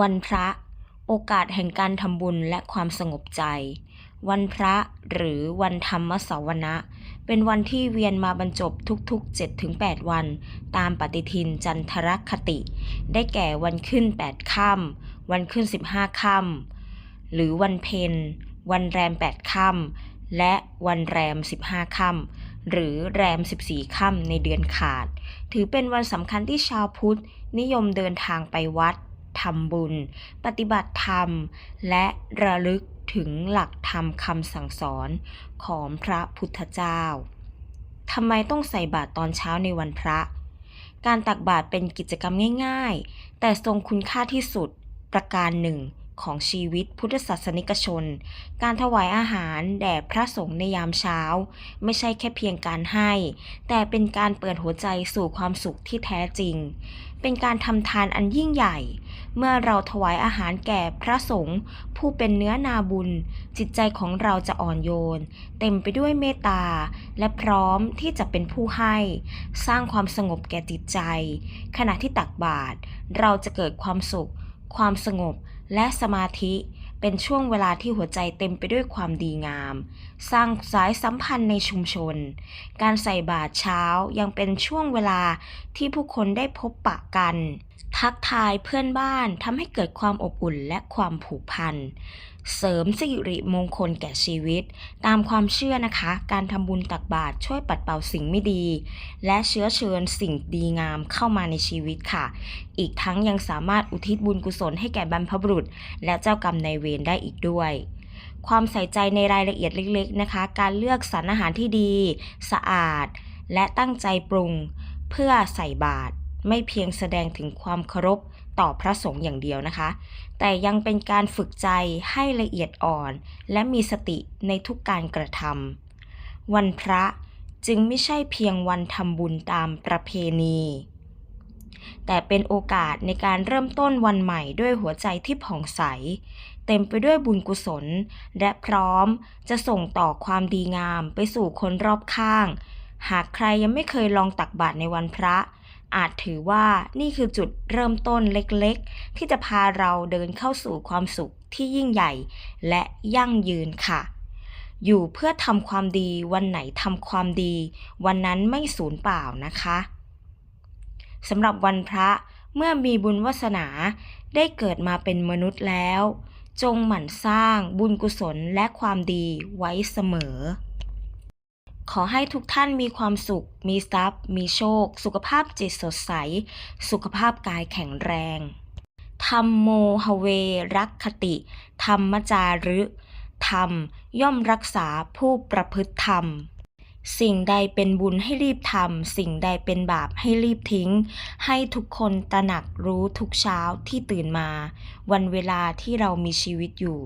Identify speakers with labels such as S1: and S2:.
S1: วันพระ โอกาสแห่งการทำบุญและความสงบใจ วันพระหรือวันธรรมสวนะ เป็นวันที่เวียนมาบรรจบทุกๆ 7-8 วัน ตามปฏิทินจันทรคติ ได้แก่วันขึ้น 8 ค่ำวันขึ้น 15 ค่ำหรือวันเพ็ญวันแรม 8 ค่ำและวันแรม 15 ค่ำหรือแรม 14 ค่ำในเดือนขาด ถือเป็นวันสำคัญที่ชาวพุทธนิยมเดินทางไปวัด ทำบุญ ปฏิบัติธรรม และระลึกถึงหลักธรรมคำสั่งสอนของพระพุทธเจ้าทำไมต้องใส่บาตรตอนเช้าในวันพระ การตักบาตรเป็นกิจกรรมง่าย ๆ แต่ทรงคุณค่าที่สุดประการหนึ่ง ของชีวิตพุทธศาสนิกชน การถวายอาหารแด่พระสงฆ์ในยามเช้า ไม่ใช่แค่เพียงการให้ แต่เป็นการเปิดหัวใจสู่ความสุขที่แท้จริง เป็นการทำทานอันยิ่งใหญ่ เมื่อเราถวายอาหารแก่พระสงฆ์ผู้เป็นเนื้อนาบุญ จิตใจของเราจะอ่อนโยน เต็มไปด้วยเมตตา และพร้อมที่จะเป็นผู้ให้ สร้างความสงบแก่จิตใจ ขณะที่ตักบาตรเราจะเกิดความสุข ความสงบ และสมาธิเป็นช่วงเวลาที่หัวใจเต็มไปด้วยความดีงาม สร้างสายสัมพันธ์ในชุมชน การใส่บาตรเช้ายังเป็นช่วงเวลาที่ผู้คนได้พบปะกัน ทักทายเพื่อนบ้านทำให้เกิดความอบอุ่นและความผูกพัน เสริมสิริมงคลแก่ชีวิต ตามความเชื่อนะคะ การทำบุญตักบาตรช่วยปัดเป่าสิ่งไม่ดี และเชื้อเชิญสิ่งดีงามเข้ามาในชีวิตค่ะ อีกทั้งยังสามารถอุทิศบุญกุศลให้แก่บรรพบุรุษ และเจ้ากรรมนายเวรได้อีกด้วยความใส่ใจในรายละเอียดเล็ก ๆ นะคะ การเลือกสรรอาหารที่ดี สะอาด และตั้งใจปรุง เพื่อใส่บาตร ไม่เพียงแสดงถึงความเคารพต่อพระสงฆ์อย่างเดียวนะคะ แต่ยังเป็นการฝึกใจให้ละเอียดอ่อน และมีสติในทุกการกระทำวันพระจึงไม่ใช่เพียงวันทำบุญตามประเพณี แต่เป็นโอกาสในการเริ่มต้นวันใหม่ด้วยหัวใจที่ผ่องใส เต็มไปด้วยบุญกุศล และพร้อมจะส่งต่อความดีงามไปสู่คนรอบข้าง หากใครยังไม่เคยลองตักบาตรในวันพระ อาจถือว่านี่คือจุดเริ่มต้นเล็กๆ ที่จะพาเราเดินเข้าสู่ความสุขที่ยิ่งใหญ่ และยั่งยืนค่ะ อยู่เพื่อทำความดีวันไหนทำความดี วันนั้นไม่สูญเปล่านะคะสำหรับวันพระเมื่อมีบุญวาสนาได้เกิดมาเป็นมนุษย์แล้ว จงหมั่นสร้างบุญกุศลและความดีไว้เสมอ ขอให้ทุกท่านมีความสุข มีทรัพย์ มีโชค สุขภาพจิตสดใส สุขภาพกายแข็งแรง ธรรมโมหเวรักคติ ธรรมจารึ ธรรมย่อมรักษาผู้ประพฤติธรรม สิ่งใดเป็นบุญให้รีบทำ สิ่งใดเป็นบาปให้รีบทิ้ง ให้ทุกคนตระหนักรู้ทุกเช้าที่ตื่นมา วันเวลาที่เรามีชีวิตอยู่